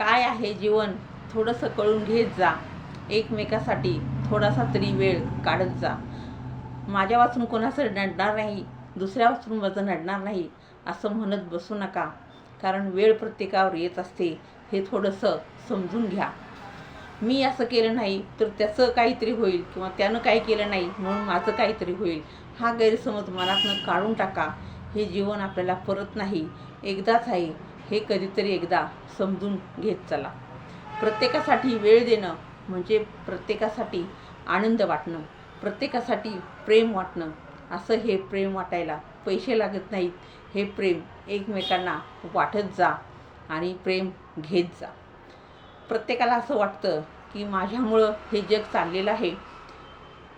काय आहे जीवन? थोडंसं कळून घेत जा. एकमेकासाठी थोडासा तरी वेळ काढत जा. माझ्या वाचून कोणाचं नडणार नाही. दुसऱ्या वाचून माझं नडणार नाही असं म्हणत बसू नका. कारण वेळ प्रत्येकावर येत असते हे थोडंसं समजून घ्या. मी असं केलं नाही तर त्याचं काहीतरी होईल किंवा त्यानं काही केलं नाही म्हणून माझं काहीतरी होईल. हा गैरसमज मनातनं काढून टाका. हे जीवन आपल्याला परत नाही. एकदाच आहे. हे कधीतरी एकदा समजून घेत चला. प्रत्येकासाठी वेळ देणं म्हणजे प्रत्येकासाठी आनंद वाटणं प्रत्येकासाठी प्रेम वाटणं असं हे प्रेम वाटायला पैसे लागत नाहीत. हे प्रेम एकमेकांना वाटत जा आणि प्रेम घेत जा. प्रत्येकाला असं वाटतं की माझ्यामुळं हे जग चाललेलं आहे.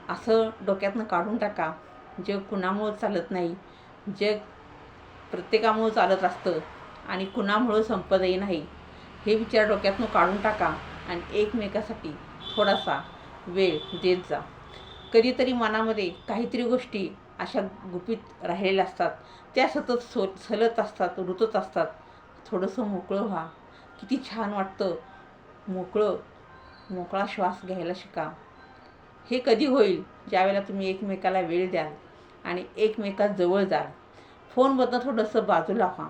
असं डोक्यातनं काढून टाका. जग कुणामुळं चालत नाही? जग प्रत्येकामुळं चालत असतं. आणि कुणामुळं संपदही नाही. हे विचार डोक्यातनं काढून टाका आणि एकमेकासाठी थोडासा वेळ देत जा. कधीतरी मनामध्ये काहीतरी गोष्टी अशा गुपित राहिलेल्या असतात. त्या सतत सो सलत असतात रुतत असतात. थोडंसं मोकळं व्हा. किती छान वाटतं मोकळं मोकळा श्वास घ्यायला शिका. हे कधी होईल ज्यावेळेला तुम्ही एकमेकाला वेळ द्याल आणि एकमेकाजवळ जाल. फोनमधनं थोडंसं बाजूला व्हा.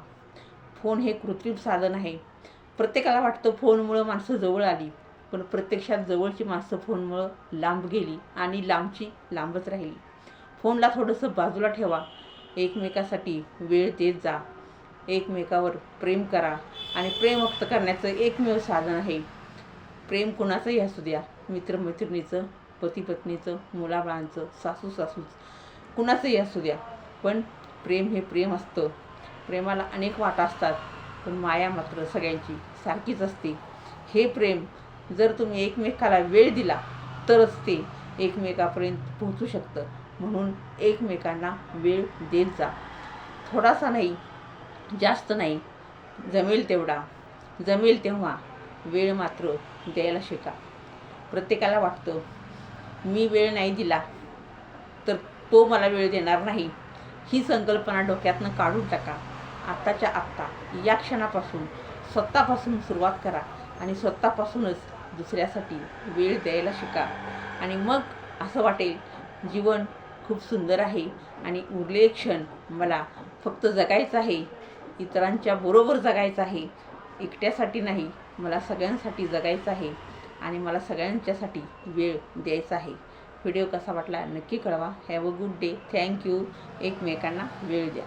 फोन हे कृत्रिम साधन आहे. प्रत्येकाला वाटतं फोनमुळं माणसं जवळ आली पण प्रत्यक्षात जवळची माणसं फोनमुळं लांब गेली आणि लांबची लांबच राहिली. फोनला थोडंसं बाजूला ठेवा. एकमेकासाठी वेळ देत जा. एकमेकावर प्रेम करा आणि प्रेम व्यक्त करण्याचं एकमेव साधन आहे. प्रेम कुणाचंही असू द्या. मित्रमैत्रिणीचं पती पत्नीचं मुलाबाळांचं सासू सासूच कुणाचंही असू द्या. पण प्रेम हे प्रेम असतं. प्रेमाला अनेक वाटा असतात पण माया मात्र सगळ्यांची सारखीच असते. हे प्रेम जर तुम्ही एकमेकाला वेळ दिला तरच ते एकमेकापर्यंत पोहोचू शकतं. म्हणून एकमेकांना वेळ देत जा. थोडासा नाही जास्त नाही. जमेल तेवढा. जमेल तेव्हा वेळ मात्र द्यायला शिका. प्रत्येकाला वाटतं मी वेळ नाही दिला तर तो मला वेळ देणार नाही. ही संकल्पना डोक्यातनं काढून टाका. आत्ताच्या आत्ता या क्षणापासून स्वतःपासून सुरुवात करा आणि स्वतःपासूनच दुसऱ्यासाठी वेळ द्यायला शिका. आणि मग असं वाटेल जीवन खूप सुंदर आहे आणि उरले क्षण मला फक्त जगायचं आहे इतरांच्या बरोबर जगायचं आहे एकट्यासाठी नाही मला सगळ्यांसाठी जगायचं आहे आणि मला सगळ्यांच्यासाठी वेळ द्यायचा आहे. व्हिडिओ कसा वाटला नक्की कळवा. Have a good day. Thank you एकमेकांना वेळ द्या.